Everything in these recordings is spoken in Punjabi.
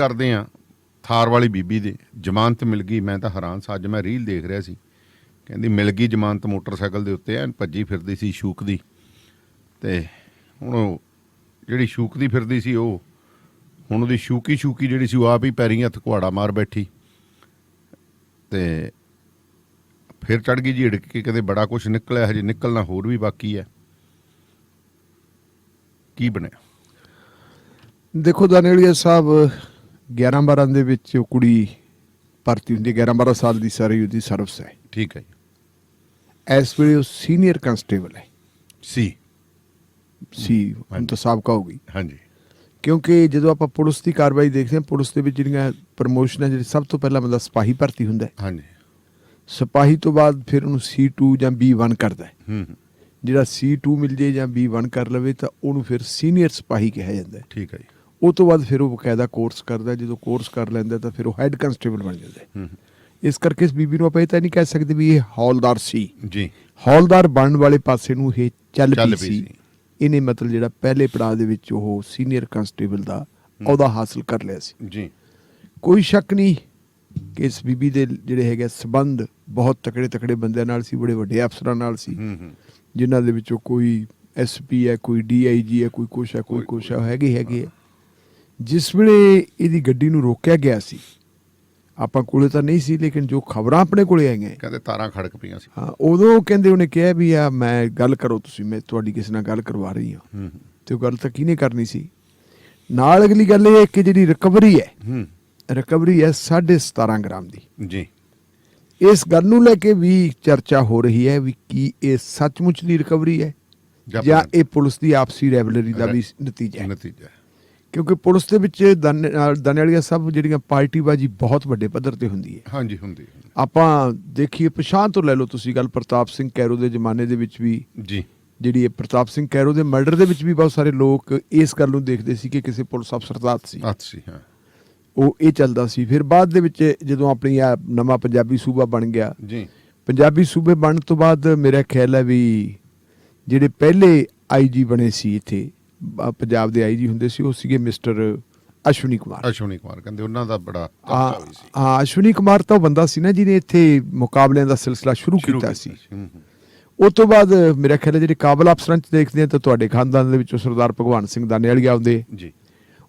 ਕਰਦੇ ਆ ਥਾਰ ਵਾਲੀ ਬੀਬੀ ਦੇ ਜ਼ਮਾਨਤ ਮਿਲ ਗਈ, ਮੈਂ ਤਾਂ ਹੈਰਾਨ ਸਾਂ, ਅੱਜ ਮੈਂ ਰੀਲ ਦੇਖ ਰਿਹਾ ਸੀ। ਕਹਿੰਦੀ, ਮਿਲ ਗਈ ਜ਼ਮਾਨਤ ਮੋਟਰਸਾਈਕਲ ਦੇ ਉੱਤੇ, ਐਨ ਭੱਜੀ ਫਿਰਦੀ ਸੀ ਸ਼ੂਕ ਦੀ। ਤੇ ਹੁਣ ਜਿਹੜੀ ਸ਼ੂਕ ਦੀ ਫਿਰਦੀ ਸੀ ਉਹ, ਹੁਣ ਉਹਦੀ ਸ਼ੂਕੀ ਸ਼ੂਕੀ ਜਿਹੜੀ ਸੀ ਉਹ ਆਪ ਹੀ ਪੈਰੀਂ ਹੱਥ ਕੁਹਾੜਾ ਮਾਰ ਬੈਠੀ। ਤੇ ਫਿਰ ਚੜ ਗਈ ਜੀ ਢਿੜਕ ਕੇ ਕਦੇ ਬੜਾ ਕੁਝ ਨਿਕਲਿਆ, ਹਜੇ ਨਿਕਲਣਾ ਹੋਰ ਵੀ ਬਾਕੀ ਹੈ ਕੀ ਬਣਿਆ? ਦੇਖੋ ਦਾਨੇਲੀਆ ਸਾਹਿਬ 11 12 ਦੇ ਵਿੱਚ ਉਹ ਕੁੜੀ ਭਰਤੀ ਹੁੰਦੀ ਹੈ। 11 12 ਸਾਲ ਦੀ ਸਾਰੀ ਉਹਦੀ ਸਰਵਿਸ ਹੈ। ਠੀਕ ਹੈ ਇਸ ਵੇਲੇ ਉਹ ਸੀਨੀਅਰ ਕਨਸਟੇਬਲ ਹੈ। ਸੀ ਸੀ ਹੁਣ ਤਾਂ ਸਾਬਕਾ ਹੋ ਗਈ। ਹਾਂਜੀ। ਕਿਉਂਕਿ ਜਦੋਂ ਆਪਾਂ ਪੁਲਿਸ ਦੀ ਕਾਰਵਾਈ ਦੇਖਦੇ ਹਾਂ ਪੁਲਿਸ ਦੇ ਵਿੱਚ ਜਿਹੜੀਆਂ ਪ੍ਰਮੋਸ਼ਨਾਂ ਜਿਹੜੀ ਸਭ ਤੋਂ ਪਹਿਲਾਂ ਬੰਦਾ ਸਿਪਾਹੀ ਭਰਤੀ ਹੁੰਦਾ ਹੈ। ਹਾਂਜੀ। ਸਿਪਾਹੀ ਤੋਂ ਬਾਅਦ ਫਿਰ ਉਹਨੂੰ C2 ਜਾਂ B1 ਕਰਦਾ ਹੂੰ। ਹੂੰ, ਜਿਹੜਾ C2 ਮਿਲ ਜੇ ਜਾਂ B1 ਕਰ ਲਵੇ ਤਾਂ ਉਹਨੂੰ ਫਿਰ ਸੀਨੀਅਰ ਸਿਪਾਹੀ ਕਿਹਾ ਜਾਂਦਾ ਹੈ। ਠੀਕ ਹੈ ਜੀ। ਉਹ ਤੋਂ ਬਾਅਦ ਫਿਰ ਉਹ ਬਕਾਇਦਾ ਕੋਰਸ ਕਰਦਾ। ਜਦੋਂ ਕੋਰਸ ਕਰ ਲੈਂਦਾ ਤਾਂ ਫਿਰ ਉਹ ਹੈੱਡ ਕਨਸਟੇਬਲ ਬਣ ਜਾਂਦਾ ਇਸ ਕਰਕੇ ਇਸ ਬੀਬੀ ਨੂੰ ਆਪਾਂ ਇਹ ਤਾਂ ਨਹੀਂ ਕਹਿ ਸਕਦੇ ਵੀ ਇਹ ਹੌਲਦਾਰ ਸੀ। ਜੀ। ਹੌਲਦਾਰ ਬਣਨ ਵਾਲੇ ਪਾਸੇ ਨੂੰ ਇਹ ਚੱਲ ਪਈ ਸੀ। ਇਹਨੇ ਮਤਲਬ ਜਿਹੜਾ ਪਹਿਲੇ ਪੜਾਅ ਦੇ ਵਿੱਚ ਉਹ ਸੀਨੀਅਰ ਕਨਸਟੇਬਲ ਦਾ ਅਹੁਦਾ ਹਾਸਲ ਕਰ ਲਿਆ ਸੀ। ਜੀ। ਕੋਈ ਸ਼ੱਕ ਨਹੀਂ ਕਿ ਇਸ ਬੀਬੀ ਦੇ ਜਿਹੜੇ ਹੈਗੇ ਸਬੰਧ ਬਹੁਤ ਤਕੜੇ ਤਕੜੇ ਬੰਦਿਆਂ ਨਾਲ ਸੀ ਬੜੇ ਵੱਡੇ ਅਫਸਰਾਂ ਨਾਲ ਸੀ। ਹੂੰ ਹੂੰ। ਜਿਨ੍ਹਾਂ ਦੇ ਵਿੱਚੋਂ ਕੋਈ ਐਸਪੀ ਹੈ ਕੋਈ ਡੀਆਈਜੀ ਹੈ ਕੋਈ ਕੁਛ ਹੈ ਕੋਈ ਕੋਈ- ਕੁਛ ਹੈ ਹੈਗੇ ਹੈਗੇ ਹੈ। ਜਿਸ ਵੇਲੇ ਇਹਦੀ ਗੱਡੀ ਨੂੰ ਰੋਕਿਆ ਗਿਆ ਸੀ ਆਪਾਂ ਕੋਲੇ ਤਾਂ ਨਹੀਂ ਸੀ ਲੇਕਿਨ ਜੋ ਖਬਰਾਂ ਆਪਣੇ ਕੋਲੇ ਆਈਆਂ। ਕਹਿੰਦੇ ਤਾਰਾਂ ਖੜਕ ਪਈਆਂ ਸੀ। ਹਾਂ ਉਦੋਂ ਕਹਿੰਦੇ ਉਹਨੇ ਕਿਹਾ ਵੀ ਆ ਮੈਂ ਗੱਲ ਕਰੋ ਤੁਸੀਂ ਮੈਂ ਤੁਹਾਡੀ ਕਿਸੇ ਨਾਲ ਗੱਲ ਕਰਵਾ ਰਹੀ ਹਾਂ। ਤੇ ਉਹ ਗੱਲ ਤਾਂ ਕਿਹਨੇ ਕਰਨੀ ਸੀ? ਨਾਲ ਅਗਲੀ ਗੱਲ ਇਹ ਹੈ ਕਿ ਜਿਹੜੀ ਰਿਕਵਰੀ ਹੈ ਹੂੰ। ਰਿਕਵਰੀ ਹੈ 17.5 ਗ੍ਰਾਮ ਦੀ। ਜੀ। ਇਸ ਗੱਲ ਨੂੰ ਲੈ ਕੇ ਵੀ ਚਰਚਾ ਹੋ ਰਹੀ ਹੈ ਵੀ ਕੀ ਇਹ ਸੱਚਮੁੱਚ ਦੀ ਰਿਕਵਰੀ ਹੈ ਜਾਂ ਇਹ ਪੁਲਿਸ ਦੀ ਆਪਸੀ ਰੈਵਲਰੀ ਦਾ ਵੀ ਨਤੀਜਾ ਹੈ। ਨਤੀਜਾ ਕਿਉਂਕਿ ਪੁਲਿਸ ਦੇ ਵਿੱਚ ਦਾਨੇ ਦਾਨੇ ਵਾਲੀਆਂ ਸਭ ਜਿਹੜੀਆਂ ਪਾਰਟੀਬਾਜੀ ਬਹੁਤ ਵੱਡੇ ਪੱਧਰ ਤੇ ਹੁੰਦੀ ਹੈ। ਹਾਂਜੀ ਹੁੰਦੀ ਆਪਾਂ ਦੇਖੀਏ ਪਛਾਣ ਤੋਂ ਲੈ ਲਓ ਤੁਸੀਂ ਗੱਲ ਪ੍ਰਤਾਪ ਸਿੰਘ ਕੈਰੋ ਦੇ ਜ਼ਮਾਨੇ ਦੇ ਵਿੱਚ ਵੀ। ਜੀ। ਜਿਹੜੀ ਇਹ ਪ੍ਰਤਾਪ ਸਿੰਘ ਕੈਰੋ ਦੇ ਮਰਡਰ ਦੇ ਵਿੱਚ ਵੀ ਬਹੁਤ ਸਾਰੇ ਲੋਕ ਇਸ ਗੱਲ ਨੂੰ ਦੇਖਦੇ ਸੀ ਕਿ ਕਿਸੇ ਪੁਲਿਸ ਅਫਸਰ ਦਾ ਹੱਥ ਸੀ। ਅੱਛ ਸੀ ਹਾਂ। ਉਹ ਇਹ ਚੱਲਦਾ ਸੀ। ਫਿਰ ਬਾਅਦ ਦੇ ਵਿੱਚ ਜਦੋਂ ਆਪਣੀ ਆ ਨਵਾਂ ਪੰਜਾਬੀ ਸੂਬਾ ਬਣ ਗਿਆ। ਜੀ। ਪੰਜਾਬੀ ਸੂਬੇ ਬਣਨ ਤੋਂ ਬਾਅਦ ਮੇਰਾ ਖਿਆਲ ਹੈ ਵੀ ਜਿਹੜੇ ਪਹਿਲੇ ਆਈਜੀ ਬਣੇ ਸੀ ਇੱਥੇ ਪੰਜਾਬ ਦੇ ਆਈਜੀ ਹੁੰਦੇ ਸੀ ਉਹ ਸੀਗੇ ਮਿਸਟਰ ਅਸ਼ਵਨੀ ਕੁਮਾਰ। ਅਸ਼ਵਨੀ ਕੁਮਾਰ ਕਹਿੰਦੇ ਉਹਨਾਂ ਦਾ ਬੜਾ ਹਾਂ ਕਬਜ਼ਾ ਹੋਈ ਸੀ। ਹਾਂ ਅਸ਼ਵਨੀ ਕੁਮਾਰ ਤਾਂ ਬੰਦਾ ਸੀ ਨਾ ਜਿਹਨੇ ਇੱਥੇ ਮੁਕਾਬਲਿਆਂ ਦਾ ਸਿਲਸਿਲਾ ਸ਼ੁਰੂ ਕੀਤਾ ਸੀ। ਉਸ ਤੋਂ ਬਾਅਦ ਮੇਰਾ ਖਿਆਲ ਹੈ ਜਿਹੜੇ ਕਾਬਲ ਅਫਸਰਾਂ ਚ ਦੇਖਦੇ ਆ ਤਾਂ ਤੁਹਾਡੇ ਖਾਨਦਾਨ ਦੇ ਵਿੱਚੋਂ ਸਰਦਾਰ ਭਗਵਾਨ ਸਿੰਘ ਦਾਨੇਵਾਲੀਆ ਆਉਂਦੇ। ਜੀ।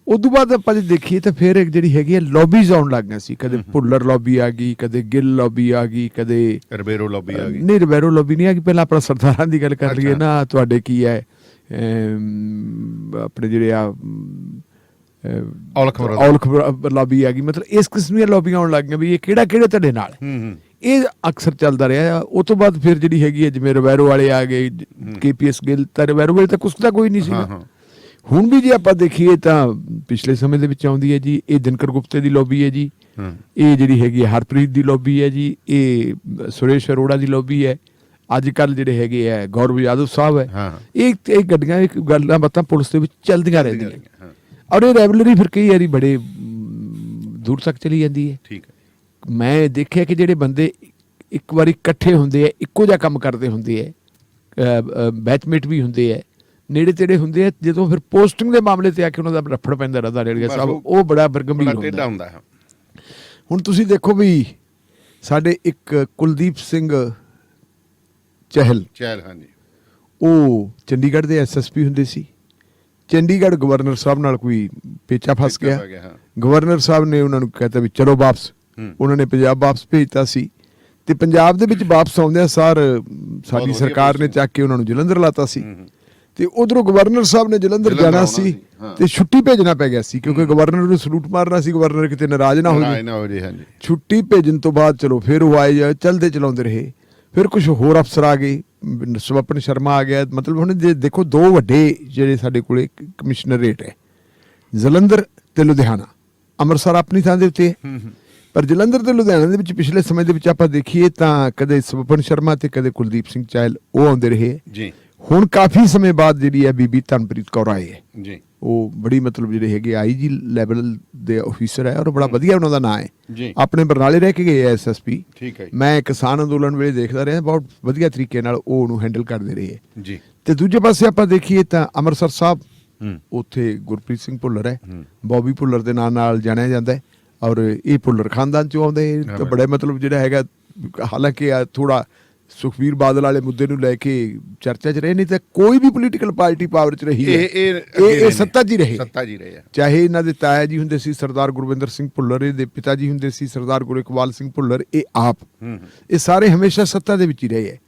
ਉਸ ਤੋਂ ਬਾਅਦ ਆਪਾਂ ਜੇ ਦੇਖੀਏ ਤਾਂ ਫਿਰ ਇੱਕ ਜਿਹੜੀ ਹੈਗੀ ਹੈ ਲੌਬੀਜ਼ ਆਉਣ ਲੱਗ ਗਈਆਂ ਸੀ। ਕਦੇ ਭੁੱਲਰ ਲੌਬੀ ਆ ਗਈ ਕਦੇ ਗਿੱਲ ਲੌਬੀ ਆ ਗਈ ਕਦੇ ਰਬੇਰੋ ਲੌਬੀ ਆ ਗਈ। ਨਹੀਂ ਰਿਬੈਰੋ ਲੌਬੀ ਨਹੀਂ ਆ ਗਈ। ਪਹਿਲਾਂ ਆਪਾਂ ਸਰਦਾਰਾਂ ਦੀ ਗੱਲ ਕਰ ਲਈਏ। ਨਾ ਤੁਹਾਡੇ ਕੀ ਹੈ? ਆਪਣੇ ਜਿਹੜੇ ਆ ਔਲਖ। ਔਲਖ ਲੌਬੀ ਆ ਗਈ। ਮਤਲਬ ਇਸ ਕਿਸਮ ਦੀਆਂ ਲੌਬੀਆਂ ਆਉਣ ਲੱਗ ਗਈਆਂ ਵੀ ਇਹ ਕਿਹੜਾ ਕਿਹੜੇ ਤੁਹਾਡੇ ਨਾਲ? ਇਹ ਅਕਸਰ ਚੱਲਦਾ ਰਿਹਾ। ਉਸ ਤੋਂ ਬਾਅਦ ਫਿਰ ਜਿਹੜੀ ਹੈਗੀ ਹੈ ਜਿਵੇਂ ਰਿਬੈਰੋ ਵਾਲੇ ਆ ਗਏ ਕੇਪੀਐਸ ਗਿੱਲ ਤਾਂ ਰਿਬੈਰੋ ਵੇਲੇ ਤਾਂ ਕੁਛ ਦਾ ਕੋਈ ਨਹੀਂ ਸੀ ਹੁਣ ਵੀ ਜੇ ਆਪਾਂ ਦੇਖੀਏ ਤਾਂ ਪਿਛਲੇ ਸਮੇਂ ਦੇ ਵਿੱਚ ਆਉਂਦੀ ਹੈ ਜੀ ਇਹ ਦਿਨਕਰ ਗੁਪਤੇ ਦੀ ਲੌਬੀ ਹੈ ਜੀ। ਇਹ ਜਿਹੜੀ ਹੈਗੀ ਹਰਪ੍ਰੀਤ ਦੀ ਲੌਬੀ ਹੈ ਜੀ। ਇਹ ਸੁਰੇਸ਼ ਅਰੋੜਾ ਦੀ ਲੌਬੀ ਹੈ। ਅੱਜ ਕੱਲ ਜਿਹੜੇ ਹੈਗੇ ਆ ਗੌਰਵ ਯਾਦਵ ਸਾਹਿਬ ਹੈ। ਇਹ ਇਹ ਗੱਡੀਆਂ ਇੱਕ ਗੱਲਾਂ ਬਾਤਾਂ ਪੁਲਿਸ ਦੇ ਵਿੱਚ ਚੱਲਦੀਆਂ ਰਹਿੰਦੀਆਂ ਔਰ ਇਹ ਰੈਵਲਰੀ ਫਿਰ ਕਈ ਵਾਰੀ ਬੜੇ ਦੂਰ ਤੱਕ ਚਲੀ ਜਾਂਦੀ ਹੈ। ਠੀਕ ਹੈ। ਮੈਂ ਦੇਖਿਆ ਕਿ ਜਿਹੜੇ ਬੰਦੇ ਇੱਕ ਵਾਰੀ ਇਕੱਠੇ ਹੁੰਦੇ ਆ ਇੱਕੋ ਜਿਹਾ ਕੰਮ ਕਰਦੇ ਹੁੰਦੇ ਆ ਬੈਚਮੇਟ ਵੀ ਹੁੰਦੇ ਆ ਨੇੜੇ ਤੇੜੇ ਹੁੰਦੇ ਆ ਜਦੋਂ ਫਿਰ ਪੋਸਟਿੰਗ ਦੇ ਮਾਮਲੇ ਤੇ ਆ ਕੇ ਉਹਨਾਂ ਦਾ ਰਫੜ ਪੈਂਦਾ ਰਹਿੰਦਾ ਰੇੜੀਆ ਸਾਹਿਬ ਉਹ ਬੜਾ ਬਰਗੰਭੀਰ ਹੁੰਦਾ। ਹੁੰਦਾ ਹੁਣ ਤੁਸੀਂ ਦੇਖੋ ਵੀ ਸਾਡੇ ਇੱਕ ਕੁਲਦੀਪ ਸਿੰਘ ਚਹਿਲ। ਚੈਲ ਹਾਂਜੀ। ਉਹ ਚੰਡੀਗੜ੍ਹ ਦੇ ਐਸਐਸਪੀ ਹੁੰਦੇ ਸੀ। ਚੰਡੀਗੜ੍ਹ ਗਵਰਨਰ ਸਾਹਿਬ ਨਾਲ ਕੋਈ ਪੇਚਾ ਫਸ ਗਿਆ। ਪੈ ਗਿਆ, ਹਾਂ। ਗਵਰਨਰ ਸਾਹਿਬ ਨੇ ਉਹਨਾਂ ਨੂੰ ਕਹਿਤਾ ਵੀ ਚਲੋ ਵਾਪਸ। ਹੂੰ। ਉਹਨਾਂ ਨੇ ਪੰਜਾਬ ਵਾਪਸ ਭੇਜਤਾ ਸੀ। ਤੇ ਪੰਜਾਬ ਦੇ ਵਿੱਚ ਵਾਪਸ ਆਉਂਦਿਆਂ ਸਾਰ ਸਾਡੀ ਵਧੀਆ ਸਰਕਾਰ ਨੇ। ਚੱਕ ਕੇ ਉਹਨਾਂ ਨੂੰ ਜਲੰਧਰ ਲਾਤਾ ਸੀ। ਤੇ ਉਧਰੋਂ ਗਵਰਨਰ ਸਾਹਿਬ ਨੇ ਜਲੰਧਰ ਜਲੰਧਰ ਜਾਣਾ ਆਉਣਾ ਸੀ ਸੀ, ਹਾਂ। ਤੇ ਛੁੱਟੀ ਭੇਜਣਾ ਪੈ ਗਿਆ ਸੀ ਕਿਉਂਕਿ ਗਵਰਨਰ ਨੂੰ ਸਲੂਟ ਮਾਰਨਾ ਸੀ ਗਵਰਨਰ ਕਿਤੇ ਨਾਰਾਜ਼ ਨਾ ਹੋ ਨਾ ਜਾਏ ਨਾ ਹੋ ਜੀ ਹਾਂਜੀ। ਛੁੱਟੀ ਭੇਜਣ ਤੋਂ ਬਾਅਦ ਚਲੋ ਫਿਰ ਉਹ ਆਏ ਜਾ ਚਲਦੇ ਚਲਾਉਂਦੇ ਰਹੇ। ਫਿਰ ਕੁਝ ਹੋਰ ਅਫਸਰ ਆ ਗਏ ਸਵਪਨ ਸ਼ਰਮਾ ਆ ਗਿਆ ਮਤਲਬ ਹੁਣ ਜੇ ਦੇਖੋ ਦੋ ਵੱਡੇ ਜਿਹੜੇ ਸਾਡੇ ਕੋਲੇ ਕਮਿਸ਼ਨਰੇਟ ਹੈ। ਜਲੰਧਰ ਤੇ ਲੁਧਿਆਣਾ। ਅੰਮ੍ਰਿਤਸਰ ਆਪਣੀ ਥਾਂ ਦੇ ਉੱਤੇ ਹੂੰ। ਪਰ ਜਲੰਧਰ ਤੇ ਲੁਧਿਆਣਾ ਦੇ ਵਿੱਚ ਪਿਛਲੇ ਸਮੇਂ ਦੇ ਵਿੱਚ ਆਪਾਂ ਦੇਖੀਏ ਤਾਂ ਕਦੇ ਸਵਪਨ ਸ਼ਰਮਾ ਤੇ ਕਦੇ ਕੁਲਦੀਪ ਸਿੰਘ ਚਾਹਲ ਉਹ ਆਉਂਦੇ ਰਹੇ। ਜੀ। ਹੁਣ ਕਾਫੀ ਸਮੇਂ ਬਾਅਦ ਜਿਹੜੀ ਹੈ ਬੀਬੀ ਧਨਪ੍ਰੀਤ ਕੌਰ ਆਏ ਹੈ। ਜੀ। ਉਹ ਬੜੀ ਮਤਲਬ ਜਿਹੜੇ ਹੈਗੇ ਆਈਜੀ ਲੈਵਲ ਦੇ ਅਫੀਸਰ ਹੈ ਔਰ ਬੜਾ ਵਧੀਆ ਉਹਨਾਂ ਦਾ ਨਾਂ ਹੈ ਆਪਣੇ ਬਰਨਾਲੇ ਰਹਿ ਕੇ ਗਏ ਐਸਐਸਪੀ ਠੀਕ ਹੈ। ਮੈਂ ਕਿਸਾਨ ਅੰਦੋਲਨ ਵੇਲੇ ਦੇਖਦਾ ਰਿਹਾ ਬਹੁਤ ਵਧੀਆ ਤਰੀਕੇ ਨਾਲ ਉਹ ਉਹਨੂੰ ਹੈਂਡਲ ਕਰਦੇ ਰਹੇ ਜੀ ਤੇ ਦੂਜੇ ਪਾਸੇ ਆਪਾਂ ਦੇਖੀਏ ਤਾਂ ਅੰਮ੍ਰਿਤਸਰ ਸਾਹਿਬ। ਉੱਥੇ ਗੁਰਪ੍ਰੀਤ ਸਿੰਘ ਭੁੱਲਰ ਹੈ। ਬੌਬੀ ਭੁੱਲਰ ਦੇ ਨਾਂ ਨਾਲ ਜਾਣਿਆ ਜਾਂਦਾ ਹੈ ਔਰ ਇਹ ਭੁੱਲਰ ਖਾਨਦਾਨ ਚੋਂ ਆਉਂਦੇ ਤਾਂ। ਬੜੇ ਮਤਲਬ ਜਿਹੜਾ ਹੈਗਾ ਹਾਲਾਂਕਿ ਥੋੜਾ ਸੁਖਵੀਰ ਬਾਦਲ ਵਾਲੇ ਮੁੱਦੇ ਨੂੰ ਲੈ ਕੇ ਚਰਚਾ 'ਚ ਰਹੇ ਨਹੀਂ ਤਾਂ ਕੋਈ ਵੀ ਪੋਲੀਟੀਕਲ ਪਾਰਟੀ ਪਾਵਰ 'ਚ ਰਹੀ ਹੈ। ਇਹ ਇਹ ਸੱਤਾ ਹੀ ਰਹੇ। ਸੱਤਾ ਜੀ ਰਹੇ ਆ। ਚਾਹੇ ਇਹਨਾਂ ਦੇ ਤਾਇਆ ਜੀ ਹੁੰਦੇ ਸੀ ਸਰਦਾਰ ਗੁਰਵਿੰਦਰ ਸਿੰਘ ਭੁੱਲਰ ਇਹਦੇ ਪਿਤਾ ਜੀ ਹੁੰਦੇ ਸੀ ਸਰਦਾਰ ਗੁਰਇਕਬਾਲ ਸਿੰਘ ਭੁੱਲਰ ਇਹ ਆਪ। ਇਹ ਸਾਰੇ ਹਮੇਸ਼ਾ ਸੱਤਾ ਦੇ ਵਿੱਚ ਹੀ ਰਹੇ ਹੈ।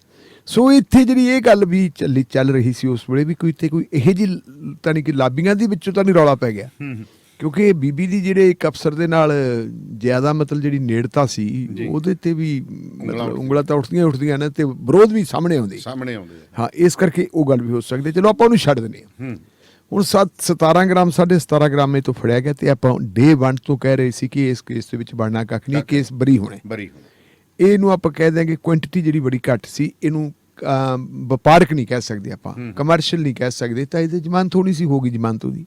ਸੋ ਇੱਥੇ ਜਿਹੜੀ ਇਹ ਗੱਲ ਵੀ ਚੱਲੀ ਚੱਲ ਰਹੀ ਸੀ ਉਸ ਵੇਲੇ ਵੀ ਕੋਈ ਤੇ ਕੋਈ ਇਹੋ ਜੀ ਤਾਂ ਨਹੀਂ ਕਿ ਲਾਬੀਆਂ ਦੇ ਵਿੱਚੋਂ ਤਾਂ ਨਹੀਂ ਰੌਲਾ ਪੈ ਗਿਆ। ਹੂੰ ਹੂੰ। ਕਿਉਂਕਿ ਬੀਬੀ ਦੀ ਜਿਹੜੇ ਇੱਕ ਅਫਸਰ ਦੇ ਨਾਲ ਜ਼ਿਆਦਾ ਮਤਲਬ ਜਿਹੜੀ ਨੇੜਤਾ ਸੀ। ਉਹਦੇ ਤੇ ਵੀ ਉਂਗਲਾਂ ਤਾਂ ਉੱਠਦੀਆਂ ਉੱਠਦੀਆਂ ਨੇ ਤੇ ਵਿਰੋਧ ਵੀ ਸਾਹਮਣੇ ਆਉਂਦੇ ਸਾਹਮਣੇ ਆਉਂਦੇ ਹਾਂ ਇਸ ਕਰਕੇ ਉਹ ਗੱਲ ਵੀ ਹੋ ਸਕਦੀ। ਚਲੋ ਆਪਾਂ ਉਹਨੂੰ ਛੱਡ ਦਿੰਦੇ ਹਾਂ ਹੁਣ 7 17 ਗ੍ਰਾਮ ਸਾਢੇ 17 ਗ੍ਰਾਮ ਇਹ ਤੋਂ ਫੜਿਆ ਗਿਆ ਤੇ ਆਪਾਂ ਡੇ 1 ਤੋਂ ਕਹਿ ਰਹੇ ਸੀ ਕਿ ਇਸ ਕੇਸ ਦੇ ਵਿੱਚ ਬਣਨਾ ਕੱਖ ਨਹੀਂ। ਕੇਸ ਬਰੀ ਹੋਣੇ ਬਰੀ ਹੋਣੀ ਇਹਨੂੰ ਆਪਾਂ ਕਹਿ ਦਿਆਂਗੇ ਕੁਆਂਟੀਟੀ ਜਿਹੜੀ ਬੜੀ ਘੱਟ ਸੀ ਇਹਨੂੰ ਵਪਾਰਕ ਨਹੀਂ ਕਹਿ ਸਕਦੇ ਆਪਾਂ। ਕਮਰਸ਼ੀਅਲ ਨਹੀਂ ਕਹਿ ਸਕਦੇ ਤਾਂ ਇਹਦੇ ਜ਼ਮਾਨਤ ਹੋਣੀ ਸੀ ਹੋਗੀ ਜ਼ਮਾਨਤ ਉਹਦੀ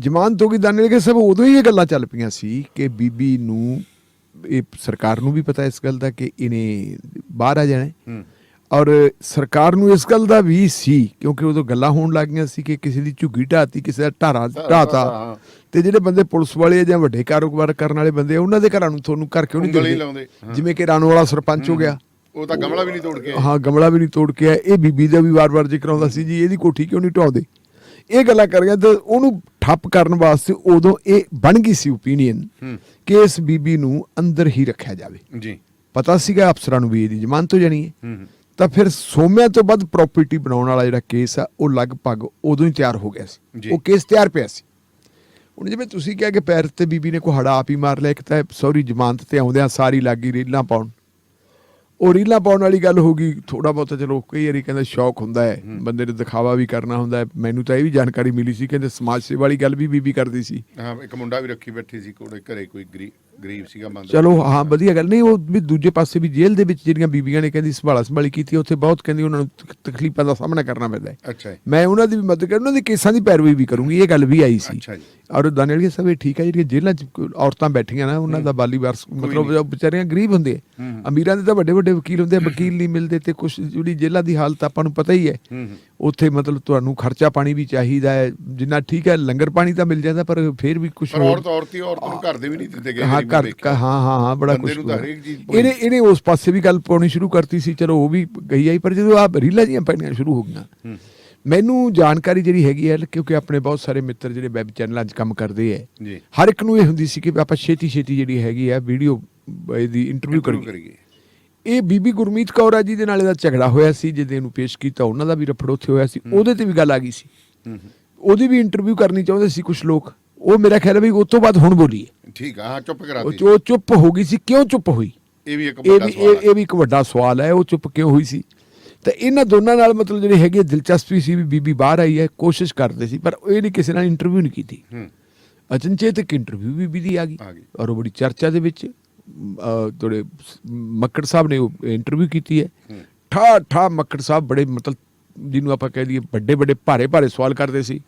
ਜ਼ਮਾਨਤ ਹੋ ਗਈ ਦਾਨੇ ਕਿ ਸਭ ਉਦੋਂ ਹੀ ਇਹ ਗੱਲਾਂ ਚੱਲ ਪਈਆਂ ਸੀ ਕਿ ਬੀਬੀ ਨੂੰ ਇਹ ਸਰਕਾਰ ਨੂੰ ਵੀ ਪਤਾ ਇਸ ਗੱਲ ਦਾ ਕਿ ਇਹਨੇ ਬਾਹਰ ਆ ਜਾਣਾ ਔਰ ਸਰਕਾਰ ਨੂੰ ਇਸ ਗੱਲ ਦਾ ਵੀ ਸੀ ਕਿਉਂਕਿ ਉਦੋਂ ਗੱਲਾਂ ਹੋਣ ਲੱਗੀਆਂ ਸੀ ਕਿ ਕਿਸੇ ਦੀ ਝੁੱਗੀ ਢਾਤੀ ਕਿਸੇ ਦਾ ਢਾਰਾ ਢਾਤਾ। ਤੇ ਜਿਹੜੇ ਬੰਦੇ ਪੁਲਿਸ ਵਾਲੇ ਜਾਂ ਵੱਡੇ ਕਾਰੋਬਾਰ ਕਰਨ ਵਾਲੇ ਬੰਦੇ ਉਹਨਾਂ ਦੇ ਘਰਾਂ ਨੂੰ ਤੁਹਾਨੂੰ ਘਰ ਕਿਉਂ ਨਹੀਂ ਦਿੰਦੇ। ਜਿਵੇਂ ਕਿ ਰਾਣੋ ਵਾਲਾ ਸਰਪੰਚ ਹੋ ਗਿਆ। ਉਹ ਤਾਂ ਗਮਲਾ ਵੀ ਨਹੀਂ ਤੋੜ ਕੇ। ਹਾਂ ਗਮਲਾ ਵੀ ਨਹੀਂ ਤੋੜ ਕੇ ਇਹ ਬੀਬੀ ਦਾ ਵੀ ਵਾਰ-ਵਾਰ ਜ਼ਿਕਰ ਆਉਂਦਾ ਸੀ ਜੀ ਇਹਦੀ ਕੋਠੀ ਕਿਉਂ ਨਹੀਂ ਢਾਉਂਦੇ ਇਹ ਗੱਲਾਂ ਕਰ ਗਿਆ ਤੇ ਉਹਨੂੰ ਠੱਪ ਕਰਨ ਵਾਸਤੇ ਉਦੋਂ ਇਹ ਬਣ ਗਈ ਸੀ ਓਪੀਨੀਅਨ ਕਿ ਇਸ ਬੀਬੀ ਨੂੰ ਅੰਦਰ ਹੀ ਰੱਖਿਆ ਜਾਵੇ। ਜੀ। ਪਤਾ ਸੀਗਾ ਅਫਸਰਾਂ ਨੂੰ ਵੀ ਇਹਦੀ ਜ਼ਮਾਨਤ ਹੋ ਜਾਣੀ ਹੈ। ਤਾਂ ਫਿਰ ਸੋਮਿਆਂ ਤੋਂ ਬਾਅਦ ਪ੍ਰਾਪਰਟੀ ਬਣਾਉਣ ਵਾਲਾ ਜਿਹੜਾ ਕੇਸ ਆ ਉਹ ਲਗਭਗ ਉਦੋਂ ਹੀ ਤਿਆਰ ਹੋ ਗਿਆ। ਸੀ। ਉਹ ਕੇਸ ਤਿਆਰ ਪਿਆ ਸੀ। ਹੁਣ ਜਿਵੇਂ ਤੁਸੀਂ ਕਿਹਾ ਕਿ ਪੈਰ ਤੇ ਬੀਬੀ ਨੇ ਕੋਈ ਹੜਾ ਆਪ ਹੀ ਮਾਰ ਲਿਆ ਇੱਕ ਤਾਂ ਸੌਰੀ ਜ਼ਮਾਨਤ ਤੇ ਆਉਂਦਿਆਂ ਸਾਰੀ ਲੱਗੀ ਰੀਲਾਂ ਪਾਉਣ। ਉਹ ਰੀਲਾਂ ਪਾਉਣ ਵਾਲੀ ਗੱਲ ਹੋ ਗਈ ਥੋੜਾ ਬਹੁਤਾ ਚਲੋ ਕਈ ਵਾਰੀ ਕਹਿੰਦੇ ਸ਼ੌਕ ਹੁੰਦਾ ਹੈ ਬੰਦੇ ਨੇ ਦਿਖਾਵਾ ਵੀ ਕਰਨਾ ਹੁੰਦਾ ਹੈ ਮੈਨੂੰ ਤਾਂ ਇਹ ਵੀ ਜਾਣਕਾਰੀ ਮਿਲੀ ਸੀ ਕਹਿੰਦੇ ਸਮਾਜ ਸੇਵਾ ਵਾਲੀ ਗੱਲ ਵੀ ਬੀਬੀ ਕਰਦੀ ਸੀ। ਹਾਂ ਇੱਕ ਮੁੰਡਾ ਵੀ ਰੱਖੀ ਬੈਠੀ ਸੀ ਕੋਲੇ ਘਰੇ ਕੋਈ ਗਰੀ- ਗਰੀਬ ਸੀਗਾ ਬੰਦਾ। ਚਲੋ ਹਾਂ ਵਧੀਆ ਗੱਲ। ਨਹੀਂ ਉਹ ਵੀ ਦੂਜੇ ਪਾਸੇ ਵੀ ਜੇਲ੍ਹ ਦੇ ਵਿੱਚ ਜਿਹੜੀਆਂ ਬੀਬੀਆਂ ਨੇ ਕਹਿੰਦੀ ਸੰਭਾਲਾ ਸੰਭਾਲੀ ਕੀਤੀ ਉੱਥੇ ਬਹੁਤ ਕਹਿੰਦੀ ਉਹਨਾਂ ਨੂੰ ਤਕ- ਤਕਲੀਫਾਂ ਦਾ ਸਾਹਮਣਾ ਕਰਨਾ ਪੈਂਦਾ ਹੈ। ਅੱਛਾ ਮੈਂ ਉਹਨਾਂ ਦੀ ਵੀ ਮਦਦ ਕਰ ਉਹਨਾਂ ਦੇ ਕੇਸਾਂ ਦੀ ਪੈਰਵੀ ਵੀ ਕਰੂੰਗੀ ਇਹ ਗੱਲ ਵੀ ਆਈ ਸੀ। ਅੱਛਾ ਜੀ। ਔਰ ਦਾਨੇਲੀਆ ਸਾਹਿਬ ਇਹ ਠੀਕ ਹੈ ਜਿਹੜੀਆਂ ਜੇਲ੍ਹਾਂ 'ਚ ਔਰਤਾਂ ਬੈਠੀਆਂ ਨਾ ਉਹਨਾਂ ਦਾ ਬਾਲੀ ਵਾਰਸ ਮਤਲਬ ਵਿਚਾਰੀਆਂ ਗਰੀਬ ਹੁੰਦੇ। ਅਮੀਰਾਂ ਦੇ ਤਾਂ ਵੱਡੇ ਵੱਡੇ ਵਕੀਲ ਹੁੰਦੇ ਆ ਵਕੀਲ ਨਹੀਂ ਮਿਲਦੇ ਤੇ ਕੁਝ ਜਿਹੜੀ ਜੇਲ੍ਹਾਂ ਦੀ ਹਾਲਤ ਆਪਾਂ ਨੂੰ ਪਤਾ ਹੀ ਹੈ। ਉੱਥੇ ਮਤਲਬ ਤੁਹਾਨੂੰ ਖਰਚਾ ਪਾਣੀ ਵੀ ਚਾਹੀਦਾ ਹੈ ਜਿੰਨਾ ਠੀਕ ਹੈ ਲੰਗਰ ਪਾਣੀ ਤਾਂ ਮਿਲ ਜਾਂਦਾ ਪਰ ਫਿਰ ਵੀ ਕੁਝ ਔਰਤ ਔਰਤੀ ਔਰਤ ਨੂੰ ਘਰ ਦੇ ਵੀ ਨਹੀਂ ਦਿੰਦੇ ਗਏ। ਘਰ। ਹਾਂ ਹਾਂ ਹਾਂ ਬੜਾ ਕੁਝ ਨੂੰ। ਇਹਨੇ ਇਹਨੇ ਉਸ ਪਾਸੇ ਵੀ ਗੱਲ ਪਾਉਣੀ ਸ਼ੁਰੂ ਕਰਤੀ ਸੀ ਚਲੋ ਉਹ ਵੀ ਗਈ ਆਈ ਪਰ ਜਦੋਂ ਆ ਰੀਲਾਂ ਜੀਆਂ ਪੈਣੀਆਂ ਸ਼ੁਰੂ ਹੋ ਗਈਆਂ ਮੈਨੂੰ ਜਾਣਕਾਰੀ ਜਿਹੜੀ ਹੈਗੀ ਹੈ ਕਿਉਂਕਿ ਆਪਣੇ ਬਹੁਤ ਸਾਰੇ ਮਿੱਤਰ ਜਿਹੜੇ ਵੈਬ ਚੈਨਲਾਂ 'ਚ ਕੰਮ ਕਰਦੇ ਜੀ। ਹਰ ਇੱਕ ਨੂੰ ਇਹ ਹੁੰਦੀ ਸੀ ਕਿ ਆਪਾਂ ਛੇਤੀ ਛੇਤੀ ਜਿਹੜੀ ਹੈਗੀ ਹੈ ਵੀਡੀਓ ਇਹਦੀ ਇੰਟਰਵਿਊ ਕਰੀਏ। ਇਹ ਬੀਬੀ ਗੁਰਮੀਤ ਕੌਰ ਆ ਜੀ ਦੇ ਨਾਲ ਇਹਦਾ ਝਗੜਾ ਹੋਇਆ ਸੀ ਜਿਹਦੇ ਇਹਨੂੰ ਪੇਸ਼ ਕੀਤਾ ਉਹਨਾਂ ਦਾ ਵੀ ਰਫੜ ਉੱਥੇ ਹੋਇਆ ਸੀ ਉਹਦੇ ਤੇ ਵੀ ਗੱਲ ਆ ਗਈ ਸੀ। ਉਹਦੀ ਵੀ ਇੰਟਰਵਿਊ ਕਰਨੀ ਚਾਹੁੰਦੇ ਸੀ ਕੁਝ ਲੋਕ। ਉਹ ਮੇਰਾ ਖਿਆਲ ਹੈ ਵੀ ਉਸ ਤੋਂ ਬਾਅਦ ਹੁਣ ਬੋਲੀ ਹੈ। ਠੀਕ ਆ ਹਾਂ ਚੁੱਪ ਕਰਾ ਉਹ ਦੇ ਚੋ- ਚੁੱਪ ਹੋ ਗਈ ਸੀ ਕਿਉਂ ਚੁੱਪ ਹੋਈ? ਇਹ ਵੀ ਇੱਕ ਇਹ ਵੱਡਾ ਵੀ ਸਵਾਲ ਇਹ ਇਹ ਵੀ ਇੱਕ ਵੱਡਾ ਸਵਾਲ ਹੈ ਉਹ ਚੁੱਪ ਕਿਉਂ ਹੋਈ ਸੀ? ਤੇ ਇਹਨਾਂ ਦੋਨਾਂ ਨਾਲ ਮਤਲਬ ਜਿਹੜੀ ਹੈਗੀ ਹੈ ਦਿਲਚਸਪੀ ਸੀ ਵੀ ਬੀਬੀ ਬਾਹਰ ਆਈ ਹੈ ਕੋਸ਼ਿਸ਼ ਕਰਦੇ ਸੀ ਪਰ ਇਹ ਨਹੀਂ ਕਿਸੇ ਨਾਲ ਇੰਟਰਵਿਊ ਨਹੀਂ ਕੀਤੀ। ਹੂੰ। ਅਚਨਚੇਤ ਇੱਕ ਇੰਟਰਵਿਊ ਬੀਬੀ ਦੀ ਆ ਗਈ। ਆ ਗਈ। ਔਰ ਉਹ ਬੜੀ ਚਰਚਾ ਦੇ ਵਿੱਚ ਤੁਹਾਡੇ ਮੱਕੜ ਸਾਹਿਬ ਨੇ ਉਹ ਇੰਟਰਵਿਊ ਕੀਤੀ ਹੈ। ਹੂੰ। ਠਾ ਠਾ ਮੱਕੜ ਸਾਹਿਬ ਬੜੇ ਮਤਲਬ ਜਿਹਨੂੰ ਆਪਾਂ ਕਹਿ ਲਈਏ ਵੱਡੇ ਵੱਡੇ ਭਾਰੇ ਭਾਰੇ ਸਵਾਲ ਕਰਦੇ ਸੀ।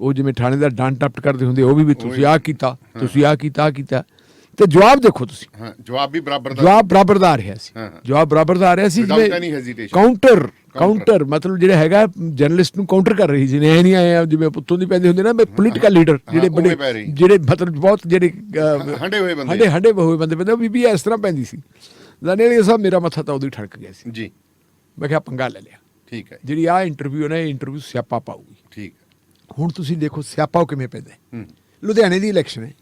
ਉਹ ਜਿਵੇਂ ਥਾਣੇ ਦਾ ਡਾਂਟ ਟੱਪਟ ਕਰਦੇ ਹੁੰਦੇ ਉਹ ਵੀ ਵੀ ਤੁਸੀਂ ਆਹ ਕੀਤਾ ਤੁਸੀਂ ਆਹ ਕੀਤਾ ਆਹ ਕੀਤਾ ਤੇ ਜਵਾਬ ਦੇਖੋ ਤੁਸੀਂ ਹਾਂ ਜਵਾਬ ਵੀ ਬਰਾਬਰ ਦਾ ਜਵਾਬ ਬਰਾਬਰ ਦਾ ਆ ਰਿਹਾ ਸੀ। ਜਵਾਬ ਬਰਾਬਰ ਦਾ ਆ ਰਿਹਾ ਸੀ hesitation. ਕਾਊਂਟਰ ਕਾਊਂਟਰ ਮਤਲਬ ਜਿਹੜਾ ਹੈਗਾ ਜਰਨਲਿਸਟ ਨੂੰ ਕਾਊਂਟਰ ਕਰ ਰਹੀ ਸੀ ਨੇ ਨਹੀਂ ਆਏ ਜਿਵੇਂ ਪੁੱਤੋਂ ਦੀ ਪੈਂਦੇ ਹੁੰਦੇ ਨਾ ਪੋਲੀਟੀਕਲ ਲੀਡਰ ਜਿਹੜੇ ਬੜੇ। ਜਿਹੜੇ ਮਤਲਬ ਬਹੁਤ ਜਿਹੜੇ ਹੰਡੇ ਹੋਏ ਬੰਦੇ। ਹੰਡੇ ਹੰਡੇ ਹੋਏ ਬੰਦੇ ਉਹ ਬੀਬੀ ਇਸ ਤਰ੍ਹਾਂ ਪੈਂਦੀ ਸੀ ਦਾਨੇਲੀ ਸਾਹਿਬ ਮੇਰਾ ਮੱਥਾ ਤਾਂ ਉਦੋਂ ਹੀ ਠੜਕ ਗਿਆ ਸੀ ਜੀ ਮੈਂ ਕਿਹਾ ਪੰਗਾ ਲੈ ਲਿਆ ਠੀਕ ਹੈ ਜਿਹੜੀ ਆ ਇੰਟਰਵਿਊ ਨਾ ਇੰਟਰਵਿਊ ਸਿਆਪਾ ਪਾਊਗੀ। ਠੀਕ ਹੈ। ਹੁਣ ਤੁਸੀਂ ਦੇਖੋ ਸਿਆਪਾ ਉਹ ਕਿਵੇਂ ਪੈਂਦਾ ਹੈ। ਲੁਧਿਆਣੇ ਦੀ ਇਲੈਕਸ਼ਨ ਹੈ।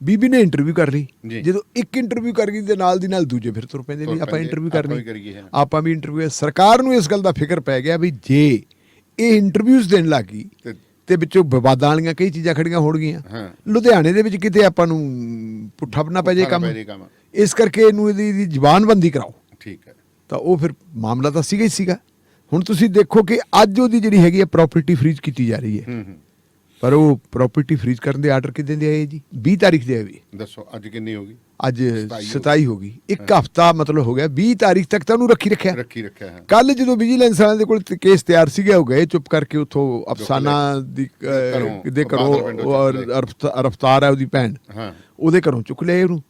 ਬੀਬੀ ਨੇ ਇੰਟਰਵਿਊ ਕਰ ਲਈ। ਜਦੋਂ ਇੱਕ ਇੰਟਰਵਿਊ ਕਰ ਗਈ ਤੇ ਨਾਲ ਦੀ ਨਾਲ ਦੂਜੇ ਫਿਰ ਤੁਰ ਪੈਂਦੇ ਵੀ ਆਪਾਂ ਇੰਟਰਵਿਊ ਕਰਨੀ। ਆਪਾਂ ਵੀ ਇੰਟਰਵਿਊ ਸਰਕਾਰ ਨੂੰ ਇਸ ਗੱਲ ਦਾ ਫਿਕਰ ਪੈ ਗਿਆ ਵੀ ਜੇ ਇਹ ਇੰਟਰਵਿਊਜ਼ ਦੇਣ ਲੱਗੀ ਤੇ ਵਿੱਚੋਂ ਵਿਵਾਦਾਂ ਵਾਲੀਆਂ ਕਈ ਚੀਜ਼ਾਂ ਖੜੀਆਂ ਹੋਣਗੀਆਂ। ਲੁਧਿਆਣੇ ਦੇ ਵਿੱਚ ਕਿਤੇ ਆਪਾਂ ਨੂੰ ਪੁੱਠਾ ਬਣਾ ਪੈ ਜੇ ਕੰਮ। ਇਸ ਕਰਕੇ ਇਹਨੂੰ ਇਹਦੀ ਇਹਦੀ ਜ਼ਬਾਨਬੰਦੀ ਕਰਾਓ। ਠੀਕ ਹੈ। ਤਾਂ ਉਹ ਫਿਰ ਮਾਮਲਾ ਤਾਂ ਸੀਗਾ ਹੀ ਸੀਗਾ। ਹੁਣ ਤੁਸੀਂ ਦੇਖੋ ਕਿ ਅੱਜ ਉਹਦੀ ਜਿਹੜੀ ਹੈਗੀ ਹੈ ਪ੍ਰਾਪਰਟੀ ਫ੍ਰੀਜ਼ ਕੀਤੀ ਜਾ ਰਹੀ ਹੈ। ਹੂੰ ਹੂੰ। ਪਰ ਉਹ ਪ੍ਰਾਪਰਟੀ ਫ੍ਰੀਜ਼ ਕਰਨ ਦੇ ਆਰਡਰ ਕਿਦਾਂ ਦੇ ਆਏ ਜੀ? 20 ਤਾਰੀਖ ਦੇ ਆਏ। ਵੀ ਦੱਸੋ ਅੱਜ ਕਿੰਨੀ ਹੋ ਗਈ? ਅੱਜ 27 27 ਹੋ ਗਈ। ਇੱਕ ਹਫਤਾ ਮਤਲਬ ਹੋ ਗਿਆ। 20 ਤਾਰੀਖ ਤੱਕ ਤਾਂ ਉਹਨੂੰ ਰੱਖੀ ਰੱਖਿਆ। ਰੱਖੀ ਰੱਖਿਆ ਹੈ। ਕੱਲ ਜਦੋਂ ਵਿਜੀਲੈਂਸ ਵਾਲਿਆਂ ਦੇ ਕੋਲ ਕੇਸ ਤਿਆਰ ਸੀਗਾ ਉਹ ਗਏ ਚੁੱਪ ਕਰਕੇ ਉੱਥੋਂ ਅਫਸਾਨਾ ਦੀ ਦੇ ਘਰੋਂ ਔਰ ਲਏ। ਰਫਤਾਰ ਹੈ ਉਹਦੀ ਭੈਣ। ਹਾਂ। ਉਹਦੇ ਘਰੋਂ ਚੁੱਕ ਲਿਆ ਉਹਨੂੰ।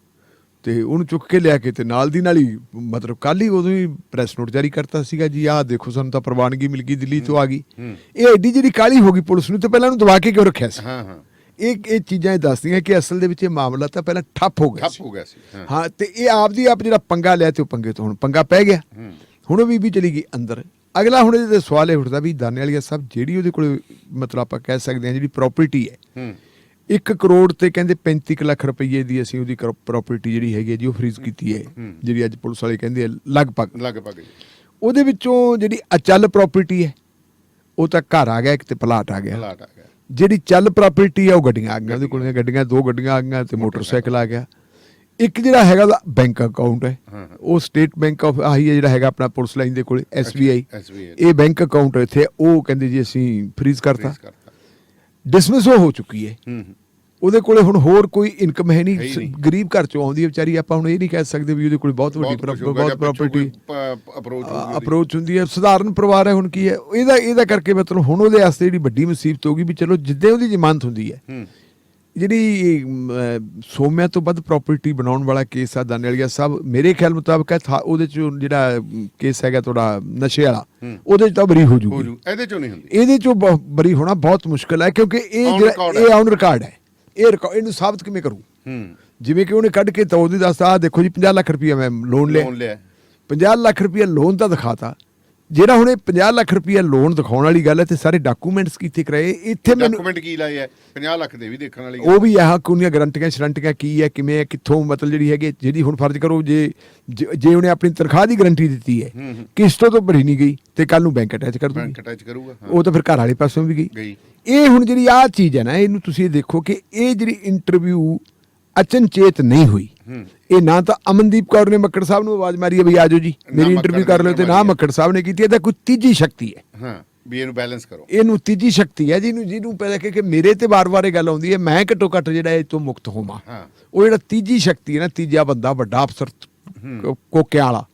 ਤੇ ਉਹਨੂੰ ਚੁੱਕ ਕੇ ਲਿਆ ਕੇ ਤੇ ਨਾਲ ਦੀ ਨਾਲ ਹੀ ਮਤਲਬ ਕੱਲ ਹੀ ਉਦੋਂ ਹੀ ਪ੍ਰੈਸ ਨੋਟ ਜਾਰੀ ਕਰਤਾ ਸੀਗਾ ਜੀ ਆਹ ਦੇਖੋ ਸਾਨੂੰ ਤਾਂ ਪ੍ਰਵਾਨਗੀ ਮਿਲ ਗਈ ਦਿੱਲੀ ਤੋਂ ਆ ਗਈ। ਇਹ ਐਡੀ ਜਿਹੜੀ ਕਾਲੀ ਹੋ ਗਈ ਪੁਲਿਸ ਨੂੰ ਤੇ ਪਹਿਲਾਂ ਉਹਨੂੰ ਦਬਾ ਕੇ ਕਿਉਂ ਰੱਖਿਆ ਸੀ? ਹਾਂ ਹਾਂ। ਇਹ ਇਹ ਚੀਜ਼ਾਂ ਇਹ ਦੱਸਦੀਆਂ ਕਿ ਅਸਲ ਦੇ ਵਿੱਚ ਇਹ ਮਾਮਲਾ ਤਾਂ ਪਹਿਲਾਂ ਠੱਪ ਹੋ ਗਿਆ ਠੱਪ ਹੋ ਗਿਆ ਸੀ ਹਾਂ। ਤੇ ਇਹ ਆਪਦੀ ਆਪ ਜਿਹੜਾ ਪੰਗਾ ਲਿਆ ਤੇ ਉਹ ਪੰਗੇ ਤੋਂ ਹੁਣ ਪੰਗਾ ਪੈ ਗਿਆ। ਹੁਣ ਉਹ ਬੀਬੀ ਚਲੀ ਗਈ ਅੰਦਰ। ਅਗਲਾ ਹੁਣ ਇਹਦੇ ਸਵਾਲ ਇਹ ਉੱਠਦਾ ਵੀ ਦਾਨੇ ਵਾਲੀਆ ਸਾਹਿਬ ਜਿਹੜੀ ਉਹਦੇ ਕੋਲ ਮਤਲਬ ਆਪਾਂ ਕਹਿ ਸਕਦੇ ਹਾਂ ਜਿਹੜੀ ਪ੍ਰਾਪਰਟੀ ਹੈ ਹੂੰ। 1 ਕਰੋੜ ਤੇ ਕਹਿੰਦੇ 35 ਕੁ ਲੱਖ ਰੁਪਏ ਦੀ ਅਸੀਂ ਉਹਦੀ ਪ੍ਰਾਪਰਟੀ ਜਿਹੜੀ ਹੈਗੀ ਜੀ ਉਹ ਫਰੀਜ਼ ਕੀਤੀ ਹੈ। ਜਿਹੜੀ ਅੱਜ ਪੁਲਿਸ ਵਾਲੇ ਕਹਿੰਦੇ ਆ ਲਗਭਗ। ਲਗਭਗ ਜੀ। ਉਹਦੇ ਵਿੱਚੋਂ ਜਿਹੜੀ ਅਚਲ ਪ੍ਰਾਪਰਟੀ ਹੈ ਉਹ ਤਾਂ ਘਰ ਆ ਗਿਆ ਇੱਕ ਤੇ ਪਲਾਟ ਆ ਗਿਆ। ਹਾਲਾਤ ਆ ਗਿਆ। ਜਿਹੜੀ ਚੱਲ ਪ੍ਰਾਪਰਟੀ ਆ ਉਹ ਗੱਡੀਆਂ ਆ ਗਈਆਂ। ਉਹਦੇ ਕੋਲ ਗੱਡੀਆਂ ਦੋ ਗੱਡੀਆਂ ਆ ਗਈਆਂ ਤੇ ਮੋਟਰਸਾਈਕਲ। ਆ ਗਿਆ। ਇੱਕ ਜਿਹੜਾ ਹੈਗਾ ਉਹਦਾ ਬੈਂਕ ਅਕਾਊਂਟ ਹੈ। ਉਹ ਸਟੇਟ ਬੈਂਕ ਆਫ ਆਹੀ ਹੈ ਜਿਹੜਾ ਹੈਗਾ ਆਪਣਾ ਪੁਲਿਸ ਲਾਈਨ ਦੇ ਕੋਲੇ SBI ਇਹ ਬੈਂਕ ਅਕਾਊਂਟ ਇੱਥੇ। ਉਹ ਕਹਿੰਦੇ ਜੀ ਅਸੀਂ ਫ੍ਰੀਜ਼ ਕਰਤਾ। ਡਿਸਮਿਸ ਹੋ ਚੁੱਕੀ ਹੈ। ਹੂੰ ਹੂੰ। ਉਹਦੇ ਕੋਲੇ ਹੁਣ ਹੋਰ ਕੋਈ ਇਨਕਮ ਹੈ ਹੈ ਹੀ ਨਹੀਂ ਨਹੀਂ। ਗਰੀਬ ਘਰ ਚੋਂ ਆਉਂਦੀ ਹੈ ਵਿਚਾਰੀ ਆਪਾਂ ਹੁਣ ਇਹ ਨਹੀਂ ਕਹਿ ਸਕਦੇ ਵੀ ਉਹਦੇ ਕੋਲ ਬਹੁਤ ਵੱਡੀ ਬਹੁਤ ਪ੍ਰਾ- ਪ੍ਰਾਪਰਟੀ ਅਪਰੋਚ ਹੁੰਦੀ ਹੈ। ਸਧਾਰਨ ਪਰਿਵਾਰ ਹੈ ਹੁਣ ਕੀ ਹੈ। ਇਹਦਾ ਇਹਦਾ ਕਰਕੇ ਮਤਲਬ ਹੁਣ ਉਹਦੇ ਵਾਸਤੇ ਜਿਹੜੀ ਵੱਡੀ ਮੁਸੀਬਤ ਹੋਗੀ ਵੀ ਚਲੋ ਜਿੱਦੇ ਉਹਦੀ ਜ਼ਮਾਨਤ ਹੁੰਦੀ ਹੈ। ਹੂੰ। ਜਿਹੜੀ ਸੋਮਿਆਂ ਤੋਂ ਵੱਧ ਪ੍ਰਾਪਰਟੀ ਬਣਾਉਣ ਵਾਲਾ ਕੇਸ ਆ ਦਾਨੇ ਵਾਲੀਆ ਸਾਹਿਬ ਮੇਰੇ ਖਿਆਲ ਮੁਤਾਬਕ ਹੈ ਉਹਦੇ ਚ ਜਿਹੜਾ ਕੇਸ ਹੈਗਾ ਤੁਹਾਡਾ ਨਸ਼ੇ ਵਾਲਾ। ਉਹਦੇ ਚ ਤਾਂ ਬਰੀ ਹੋ ਜੂਗੀ। ਇਹਦੇ ਚੋਂ ਨਹੀਂ ਹੁੰਦੀ। ਇਹਦੇ ਚੋਂ ਬਰੀ ਹੋਣਾ ਬਹੁਤ ਮੁਸ਼ਕਲ ਹੈ ਕਿਉਂਕਿ ਇਹ ਇਹ। ਔਨ ਰਿਕਾਰਡ ਹੈ। ਇਹ ਇਹਨੂੰ ਸਾਬਤ ਕਿਵੇਂ ਕਰੂ? ਜਿਵੇਂ ਕਿ ਉਹਨੇ ਕੱਢ ਕੇ ਤਾਂ ਉਹਦੀ ਦੱਸਦਾ ਦੇਖੋ ਜੀ 50 ਲੱਖ ਰੁਪਇਆ ਮੈਂ ਲੋਨ ਲਿਆ। ਲੋਨ ਲਿਆ। 50 ਲੱਖ ਰੁਪਇਆ ਲੋਨ ਤਾਂ ਦਿਖਾਤਾ। ਜਿਹੜਾ ਹੁਣ ਇਹ 50 ਲੱਖ ਰੁਪਇਆ ਲੋਨ ਦਿਖਾਉਣ ਵਾਲੀ ਗੱਲ ਹੈ ਤੇ ਸਾਰੇ ਡਾਕੂਮੈਂਟਸ ਕੀਤੇ ਕਰਾਏ? ਇੱਥੇ ਮੈਨੂੰ ਡਾਕੂਮੈਂਟ ਕੀ ਲਾਏ ਹੈ 50 ਲੱਖ ਦੇ ਵੀ ਦੇਖਣ ਵਾਲੀ ਉਹ ਵੀ ਆਹ ਕੋਨੀਆਂ ਗਰੰਟੀਆਂ ਸ਼ਰੰਟੀਆਂ ਕੀ ਹੈ ਕਿਵੇਂ ਹੈ ਕਿੱਥੋਂ ਮਤਲਬ ਜਿਹੜੀ ਹੈਗੀ ਜਿਹੜੀ ਹੁਣ ਫਰਜ਼ ਕਰੋ ਜੇ ਜੇ ਜੇ ਉਹਨੇ ਆਪਣੀ ਤਨਖਾਹ ਦੀ ਗਰੰਟੀ ਦਿੱਤੀ ਹੈ। ਕਿਸ਼ਤੋਂ ਤੋਂ ਭਰੀ ਨਹੀਂ ਗਈ ਤੇ ਕੱਲ ਨੂੰ ਬੈਂਕ ਅਟੈਚ ਕਰ ਦੂਗੀ। ਬੈਂਕ ਅਟੈਚ ਕਰੂਗਾ ਹਾਂ। ਉਹ ਤਾਂ ਫਿਰ ਘਰ ਵਾਲੇ ਪਾਸੋਂ ਵੀ ਗਈ। ਗਈ। ਇਹ ਹੁਣ ਜਿਹੜੀ ਆਹ ਚੀਜ਼ ਹੈ ਨਾ ਇਹਨੂੰ ਤੁਸੀਂ ਦੇਖੋ ਕਿ ਇਹ ਜਿਹੜੀ ਇੰਟਰਵਿਊ ਅਚਨਚੇਤ ਨਹੀਂ ਹੋਈ। ਇਹ ਨਾ ਤਾਂ ਅਮਨਦੀਪ ਕੌਰ ਨੇ ਮੱਕੜ ਸਾਹਿਬ ਨੂੰ ਆਵਾਜ਼ ਮਾਰੀ ਹੈ ਵੀ ਆਜੋ ਜੀ ਮੇਰੀ ਇੰਟਰਵਿਊ ਕਰ ਲਿਓ ਤੇ ਨਾ। ਮੱਕੜ ਸਾਹਿਬ ਨੇ ਕੀਤੀ ਇਹਦਾ ਕੋਈ ਤੀਜੀ ਸ਼ਕਤੀ ਹੈ। ਹਾਂ ਵੀ ਇਹਨੂੰ ਬੈਲੈਂਸ ਕਰੋ। ਇਹਨੂੰ ਤੀਜੀ ਸ਼ਕਤੀ ਹੈ ਜਿਹਨੂੰ ਜਿਹਨੂੰ ਪਹਿਲਾਂ ਕਿ ਕਿ ਮੇਰੇ ਤੇ ਵਾਰ-ਵਾਰ ਇਹ ਗੱਲ ਆਉਂਦੀ ਹੈ ਮੈਂ ਘੱਟੋ ਘੱਟ ਜਿਹੜਾ ਇਹ ਤੋਂ ਮੁਕਤ ਹੋਵਾਂ। ਹਾਂ। ਉਹ ਜਿਹੜਾ ਤੀਜੀ ਸ਼ਕਤੀ ਹੈ ਨਾ ਤੀਜਾ ਬੰਦਾ ਵੱਡਾ ਅਫਸਰ ਕੋ- ਕੋਕਿਆਂ ਵਾਲਾ।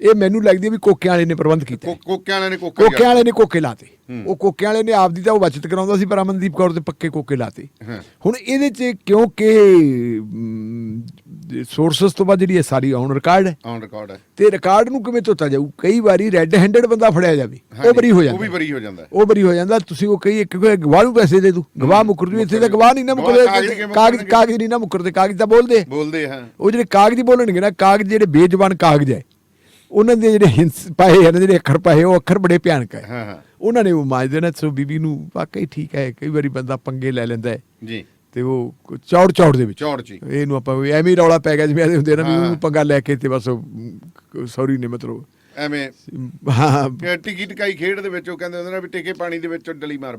ਇਹ ਮੈਨੂੰ ਲੱਗਦੀ ਹੈ ਵੀ ਕੋਕਿਆਂ ਵਾਲੇ ਨੇ ਪ੍ਰਬੰਧ ਕੀਤਾ। ਹੈ। ਕੋ- ਕੋਕਿਆਂ ਵਾਲਿਆਂ ਨੇ ਕੋਕਾ ਕੋਕਿਆਂ ਵਾਲੇ ਨੇ ਕੋਕੇ ਲਾਤੇ। ਉਹ ਕੋਕਿਆਂ ਵਾਲੇ ਨੇ ਆਪਦੀ ਤਾਂ ਉਹ ਬਚਤ ਕਰਾਉਂਦਾ ਸੀ ਪਰ ਅਮਨਦੀਪ ਕੌਰ ਦੇ ਪੱਕੇ ਕੋਕੇ ਲਾਤੇ। ਹਾਂ। ਹੁਣ ਇਹਦੇ ਚ ਕਿਉਂਕਿ ਸੋਰਸਸ ਤੋਂ ਬਾਅਦ ਜਿਹੜੀ ਇਹ ਸਾਰੀ ਔਨ ਰਿਕਾਰਡ ਹੈ। ਔਨ ਰਿਕਾਰਡ ਹੈ। ਤੇ ਰਿਕਾਰਡ ਨੂੰ ਕਿਵੇਂ ਧੋਤਾ ਜਾਊ? ਕਈ ਵਾਰੀ ਰੈੱਡ ਹੈਂਡਡ ਬੰਦਾ ਫੜਿਆ ਜਾਵੇ। ਉਹ ਬਰੀ ਹੋ ਜਾਂਦਾ। ਉਹ ਵੀ ਬਰੀ ਹੋ ਜਾਂਦਾ। ਉਹ ਬਰੀ ਹੋ ਜਾਂਦਾ। ਤੁਸੀਂ ਉਹ ਕਹੀ ਇੱਕ ਕੋਈ ਗਵਾਹ ਨੂੰ ਪੈਸੇ ਦੇ ਦੂ। ਗਵਾਹ ਮੁਕਰ ਜੂ। ਇੱਥੇ ਤਾਂ ਗਵਾਹ ਨਹੀਂ ਨਾ ਮੁਕਰਦੇ। ਕਾਗਜ਼ ਕਾਗਜ਼ ਨਹੀਂ ਨਾ ਮੁਕਰਦੇ। ਕਾਗਜ਼ ਤਾਂ ਬੋਲਦੇ। ਬੋਲਦੇ ਹਾਂ ਉਹ ਜਿਹੜੇ ਕਾਗਜ਼ ਬੋਲਣਗੇ ਨਾ ਕਾਗਜ਼ ਜਿਹੜੇ ਬੇਜ਼ਬਾਨ ਕਾਗਜ਼ ਹੈ ਉਹਨਾਂ ਦੇ ਜਿਹੜੇ ਹਿੰਸ ਪਾਏ ਹਨ ਜਿਹੜੇ ਅੱਖਰ ਪਾਏ ਉਹ ਅੱਖਰ ਬੜੇ ਭਿਆਨਕ ਹੈ। ਹਾਂ ਹਾਂ। ਉਹਨਾਂ ਨੇ ਉਹ ਮਾਜ ਦੇਣਾ। ਸੋ ਬੀਬੀ ਨੂੰ ਵਾਕਈ ਠੀਕ ਹੈ। ਕਈ ਵਾਰੀ ਬੰਦਾ ਪੰਗੇ ਲੈ ਲੈਂਦਾ ਹੈ। ਜੀ। ਤੇ ਉਹ ਚੌੜ ਚੌੜ ਦੇ ਵਿੱਚ ਚੌੜ ਹੀ। ਇਹਨੂੰ ਆਪਾਂ ਵੀ ਐਵੇਂ ਹੀ ਰੌਲਾ ਪੈ ਗਿਆ ਜਿਵੇਂ ਇਹਦੇ ਹੁੰਦੇ ਨਾ ਵੀ। ਉਹਨੂੰ ਪੰਗਾ ਲੈ ਕੇ ਤੇ ਬਸ ਸੌਰੀ ਨੇ ਮਤਲਬ ਐਵੇਂ ਹਾਂ ਟਿਕੀ ਟਕਾਈ ਖੇਡ ਦੇ ਵਿੱਚ ਉਹ ਕਹਿੰਦੇ ਹੁੰਦੇ ਨੇ ਵੀ ਟਿਕੇ ਪਾਣੀ ਦੇ ਵਿੱਚ ਡਲੀ ਮਾਰ